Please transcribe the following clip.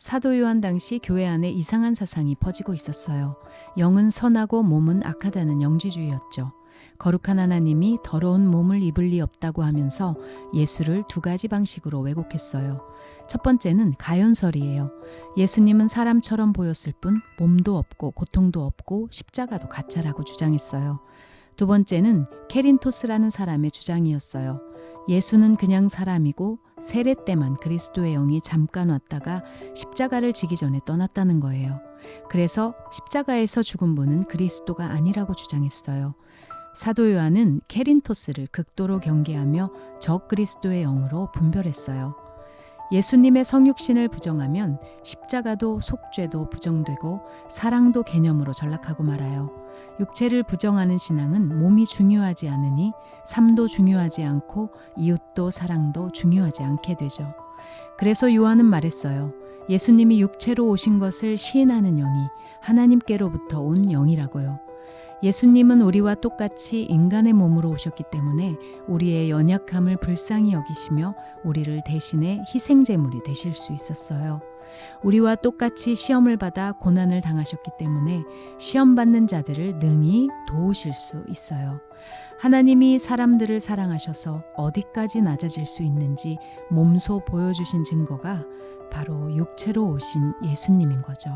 사도 요한 당시 교회 안에 이상한 사상이 퍼지고 있었어요. 영은 선하고 몸은 악하다는 영지주의였죠. 거룩한 하나님이 더러운 몸을 입을 리 없다고 하면서 예수를 두 가지 방식으로 왜곡했어요. 첫 번째는 가연설이에요. 예수님은 사람처럼 보였을 뿐 몸도 없고 고통도 없고 십자가도 가짜라고 주장했어요. 두 번째는 케린토스라는 사람의 주장이었어요. 예수는 그냥 사람이고 세례 때만 그리스도의 영이 잠깐 왔다가 십자가를 지기 전에 떠났다는 거예요. 그래서 십자가에서 죽은 분은 그리스도가 아니라고 주장했어요. 사도 요한은 케린토스를 극도로 경계하며 적 그리스도의 영으로 분별했어요. 예수님의 성육신을 부정하면 십자가도 속죄도 부정되고 사랑도 개념으로 전락하고 말아요. 육체를 부정하는 신앙은 몸이 중요하지 않으니 삶도 중요하지 않고 이웃도 사랑도 중요하지 않게 되죠. 그래서 요한은 말했어요. 예수님이 육체로 오신 것을 시인하는 영이 하나님께로부터 온 영이라고요. 예수님은 우리와 똑같이 인간의 몸으로 오셨기 때문에 우리의 연약함을 불쌍히 여기시며 우리를 대신해 희생제물이 되실 수 있었어요. 우리와 똑같이 시험을 받아 고난을 당하셨기 때문에 시험 받는 자들을 능히 도우실 수 있어요. 하나님이 사람들을 사랑하셔서 어디까지 낮아질 수 있는지 몸소 보여주신 증거가 바로 육체로 오신 예수님인 거죠.